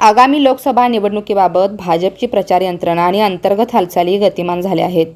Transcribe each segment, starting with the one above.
आगामी लोकसभा निवडणुकीबाबत भाजपची प्रचार यंत्रणा आणि अंतर्गत हालचाली गतिमान झाल्या आहेत.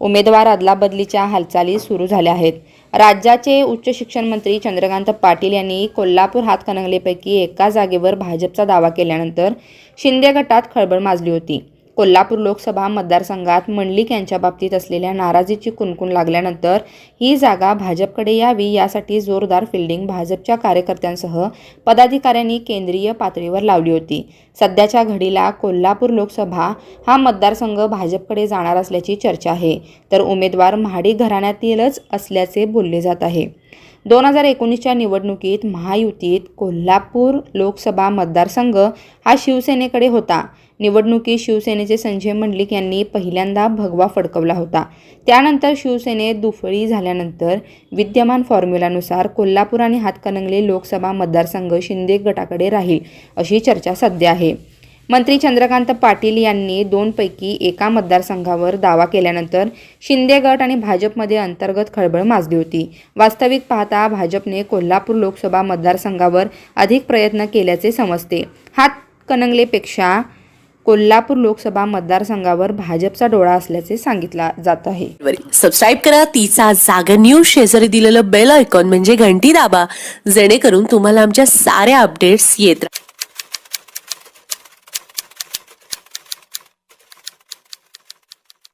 उमेदवार अदलाबदलीच्या हालचाली सुरू झाल्या आहेत. राज्याचे उच्च शिक्षण मंत्री चंद्रकांत पाटील यांनी कोल्हापूर हातकणंगलेपैकी एका जागेवर भाजपचा दावा केल्यानंतर शिंदे गटात खळबळ माजली होती. कोल्हापूर लोकसभा मतदारसंघात मंडलिक यांच्या बाबतीत असलेल्या नाराजीची कुणकुण लागल्यानंतर ही जागा भाजपकडे यावी यासाठी जोरदार फिल्डिंग भाजपच्या कार्यकर्त्यांसह पदाधिकाऱ्यांनी केंद्रीय पातळीवर लावली होती. सध्याच्या घडीला कोल्हापूर लोकसभा हा मतदारसंघ भाजपकडे जाणार असल्याची चर्चा आहे. तर उमेदवार महाडी घराण्यातीलच असल्याचे बोलले जात आहे. दोन हजार एकोणीसच्या निवडणुकीत महायुतीत कोल्हापूर लोकसभा मतदारसंघ हा शिवसेनेकडे होता. निवडणुकीत शिवसेनेचे संजय मंडलिक यांनी पहिल्यांदा भगवा फडकवला होता. त्यानंतर शिवसेनेत दुफळी झाल्यानंतर विद्यमान फॉर्म्युलानुसार कोल्हापूर आणि हातकणंगले लोकसभा मतदारसंघ शिंदे गटाकडे राहील अशी चर्चा सध्या आहे. मंत्री चंद्रकांत पाटील यांनी दोनपैकी एका मतदारसंघावर दावा केल्यानंतर शिंदे गट आणि भाजपमध्ये अंतर्गत खळबळ माजली होती. वास्तविक पाहता भाजपने कोल्हापूर लोकसभा मतदारसंघावर अधिक प्रयत्न केल्याचे समजते. हात कनंगलेपेक्षा कोल्हापूर लोकसभा मतदारसंघावर भाजपचा डोळा असल्याचे सांगितला जात आहे. सबस्क्राईब करा तिचा जागर न्यूज शेजारी दिलेलं बेल आयकॉन म्हणजे घंटी दाबा जेणेकरून तुम्हाला आमच्या साऱ्या अपडेट्स येत